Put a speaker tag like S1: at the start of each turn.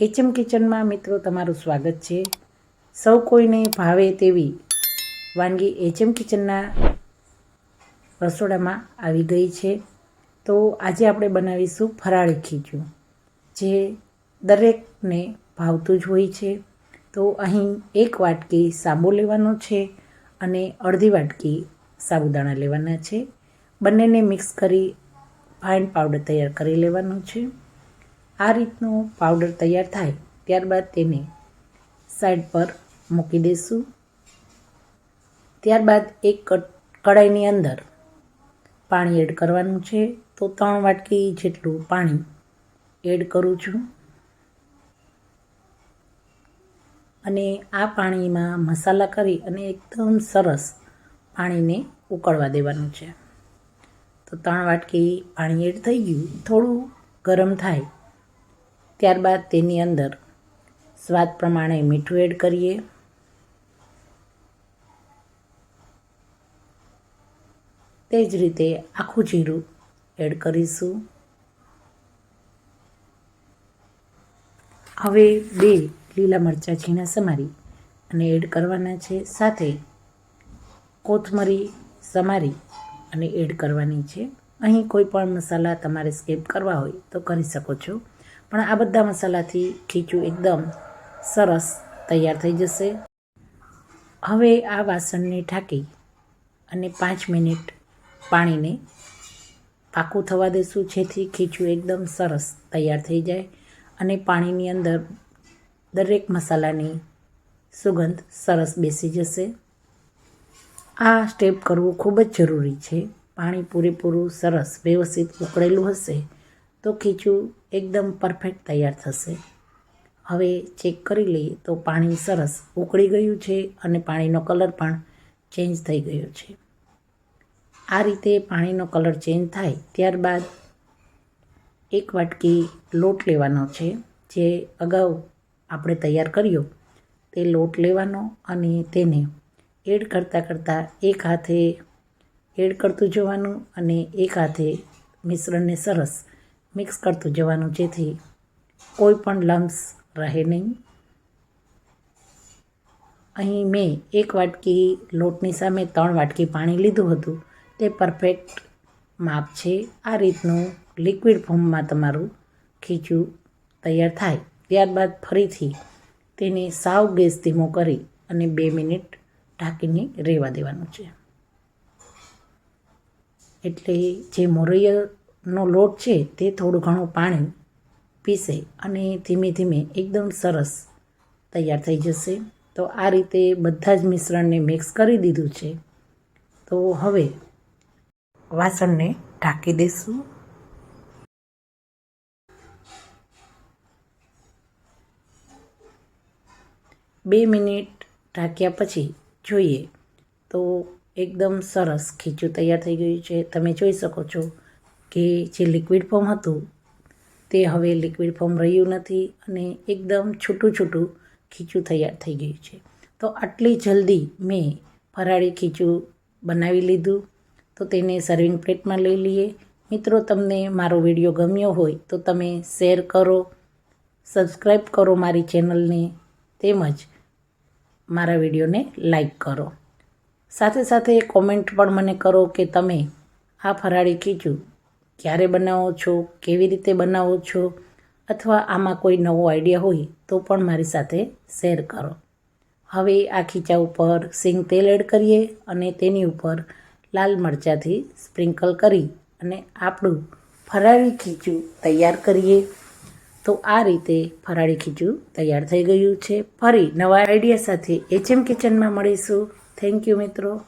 S1: HM કિચનમાં મિત્રો તમારું સ્વાગત છે. સૌ કોઈને ભાવે તેવી વાનગી એચએમ કિચનના રસોડામાં આવી ગઈ છે. તો આજે આપણે બનાવીશું ફરાળી ખીચું, જે દરેકને ભાવતું જ હોય છે. તો અહીં એક વાટકી સાબો લેવાનો છે અને અડધી વાટકી સાબુદાણા લેવાના છે. બંનેને મિક્સ કરી ફાઇન પાવડર તૈયાર કરી લેવાનો છે. આ રીતનો પાવડર તૈયાર થાય ત્યારબાદ તેને સાઈડ પર મૂકી દઈશું. ત્યારબાદ એક કડાઈની અંદર પાણી એડ કરવાનું છે. તો ત્રણ વાટકી જેટલું પાણી એડ કરું છું. અને આ પાણીમાં મસાલા કરી અને એકદમ સરસ પાણીને ઉકળવા દેવાનું છે. તો ત્રણ વાટકી પાણી એડ થઈ ગયું. થોડું ગરમ થાય ત્યારબાદ તેની અંદર સ્વાદ પ્રમાણે મીઠું એડ કરીએ. તે જ રીતે આખું જીરું એડ કરીશું. હવે બે લીલા મરચાં ઝીણા સમારી અને એડ કરવાના છે. સાથે કોથમરી સમારી અને એડ કરવાની છે. અહીં કોઈ પણ મસાલા તમારે સ્કીપ કરવા હોય તો કરી શકો છો. પણ આ બધા મસાલાથી ખીચું એકદમ સરસ તૈયાર થઈ જશે. હવે આ વાસણને ઢાંકી અને પાંચ મિનિટ પાણીને પાકું થવા દેશું જેથી ખીચું એકદમ સરસ તૈયાર થઈ જાય અને પાણીની અંદર દરેક મસાલાની સુગંધ સરસ બેસી જશે. આ સ્ટેપ કરવું ખૂબ જ જરૂરી છે. પાણી પૂરેપૂરું સરસ વ્યવસ્થિત ઉકળેલું હશે તો ખીચું એકદમ પરફેક્ટ તૈયાર થશે. હવે ચેક કરી લઈએ તો પાણી સરસ ઉકળી ગયું છે અને પાણીનો કલર પણ ચેન્જ થઈ ગયો છે. આ રીતે પાણીનો કલર ચેન્જ થાય ત્યારબાદ એક વાટકી લોટ લેવાનો છે. જે અગાઉ આપણે તૈયાર કર્યો, તે લોટ લેવાનો અને તેને એડ કરતાં કરતાં એક હાથે એડ કરતું જવાનું અને એક હાથે મિશ્રણને સરસ મિક્સ કરતું જવાનું જેથી કોઈ પણ લમ્સ રહે નહીં. અહીં મેં એક વાટકી લોટની સામે ત્રણ વાટકી પાણી લીધું હતું. તે પરફેક્ટ માપ છે. આ રીતનું લિક્વિડ ફોર્મમાં તમારું ખીચું તૈયાર થાય. ત્યારબાદ ફરીથી તેને સાવ ગેસ ધીમો કરી અને બે મિનિટ ઢાંકીને રહેવા દેવાનું છે. એટલે જે મોરૈયાનો લોટ છે તે થોડું ઘણું પાણી પીસે અને ધીમે ધીમે એકદમ સરસ તૈયાર થઈ જશે. તો આ રીતે બધા જ મિશ્રણને મિક્સ કરી દીધું છે. તો હવે વાસણને ઢાંકી દઈશું બે મિનિટ ઢાંક્યા પછી જોઈએ. તો એકદમ સરસ ખીચું તૈયાર થઈ ગયું છે. તમે જોઈ શકો છો કે જે લિક્વિડ ફોર્મ હતું, તે હવે લિક્વિડ ફોર્મ રહ્યું નથી અને એકદમ છૂટું છૂટું ખીચું તૈયાર થઈ ગયું છે. તો આટલી જલ્દી મેં ફરાળી ખીચું બનાવી લીધું. તો તેને સર્વિંગ પ્લેટમાં લઈ લઈએ. મિત્રો, તમને મારો વીડિયો ગમ્યો હોય તો તમે શેર કરો સબસ્ક્રાઈબ કરો મારી ચેનલને તેમજ મારા વિડીયોને લાઈક કરો. સાથે સાથે કોમેન્ટ પણ મને કરો કે તમે આ ફરાળી ખીચું ક્યારે બનાવો છો, કેવી રીતે બનાવો છો, અથવા આમાં કોઈ નવો આઈડિયા હોય તો પણ મારી સાથે શેર કરો. હવે આ ખીચા ઉપર સિંગ તેલ એડ કરીએ અને તેની ઉપર લાલ મરચાંથી સ્પ્રિંકલ કરી અને આપણું ફરાળી ખીચું તૈયાર કરીએ. તો આ રીતે ફરાળી ખીચું તૈયાર થઈ ગયું છે. ફરી નવા આઈડિયા સાથે એચએમ કિચનમાં મળીશું. થેન્ક યુ મિત્રો.